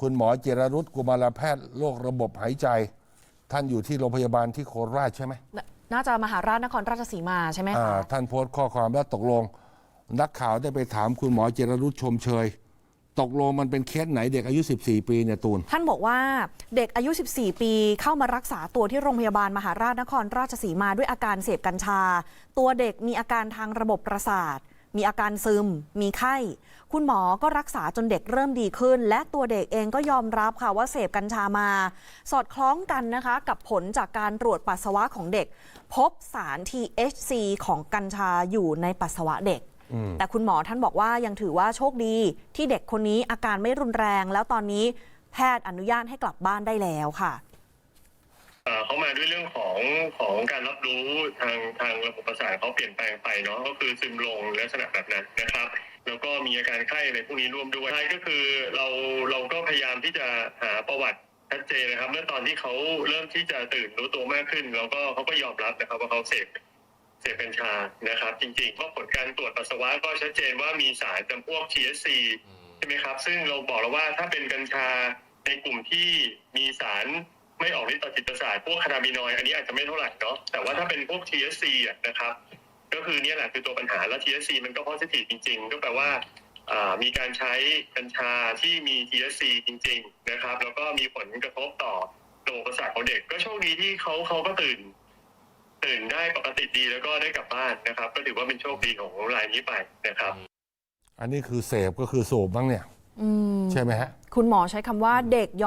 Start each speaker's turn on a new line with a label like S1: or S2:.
S1: คุณหมอเจรรุตกุมารแพทย์โรคระบบหายใจ ท่านอยู่ที่โรงพยาบาลที่โคราชใช่ไหม
S2: นน่าจะมหาราชนครราชสีมาใช่ไหม
S1: อ่า
S2: คะ
S1: ท่านโพสต์ข้อความแล้วตกลง นักข่าวได้ไปถามคุณหมอเจรรุตชมเชย ตกลงมันเป็นเคสไหนเด็กอายุ 14 ปีเนี่ยตูน
S2: ท่านบอกว่าเด็กอายุ 14 ปีเข้ามารักษาตัวที่โรงพยาบาลมหาราชนครราชสีมาด้วยอาการเสพกัญชา ตัวเด็กมีอาการทางระบบประสาท มีอาการซึม มีไข้ คุณหมอก็รักษาจนเด็กเริ่มดีขึ้น และตัวเด็กเองก็ยอมรับค่ะว่าเสพกัญชามา สอดคล้องกันนะคะ กับผลจากการตรวจปัสสาวะของเด็ก พบสาร THC ของกัญชาอยู่ในปัสสาวะเด็ก แต่คุณหมอท่านบอกว่ายังถือว่าโชคดี ที่เด็กคนนี้อาการไม่รุนแรงแล้วตอนนี้แพทย์อนุญาตให้กลับบ้านได้แล้วค่ะ
S3: เอ่อเขามาด้วยเรื่องของของการรับรู้ทางทางระบบประสาทเขาเปลี่ยนแปลงไปเนาะก็คือซึมลงลักษณะแบบนั้นนะครับ แล้วก็มีอาการไข้อะไรพวกนี้ร่วมด้วยท้ายก็คือเราเราก็พยายามที่จะหาประวัติชัดเจนนะครับเมื่อตอนที่เขาเริ่มที่จะตื่นรู้ตัวมากขึ้น แล้วก็เขาก็ยอมรับนะครับว่าเขาเสพเสพกัญชานะครับ จริงๆก็ผลการตรวจปัสสาวะก็ชัดเจนว่ามีสารจำพวก THC ใช่ไหมครับ ซึ่งเราบอกแล้วว่าถ้าเป็นกัญชาในกลุ่มที่มีสาร ไม่ออกฤทธิ์ต่อจิตประสาทพวกคานาบินอยด์อันนี้อาจจะไม่เท่าไหร่เนาะแต่ว่าถ้าเป็นพวก THC อะนะครับ ก็คือเนี่ยแหละคือตัวปัญหาแล้ว THC มันก็ positive จริง ๆ ก็แปลว่าอ่ามีการใช้กัญชาที่มี THC จริง ๆ นะครับ แล้วก็มีผลกระทบต่อระบบประสาทของเด็ก ก็โชคดีที่เขาเขาก็ตื่น ตื่นได้ปกติดีแล้วก็ได้กลับบ้านนะครับ ก็ถือว่าเป็นโชคดีของรายนี้ไปนะครับ
S1: อันนี้คือเสพก็คือสูบบ้างเนี่ย
S2: อืม
S1: ใช่ไหมฮะ
S2: คุณหมอใช้คำว่าเด็กยอม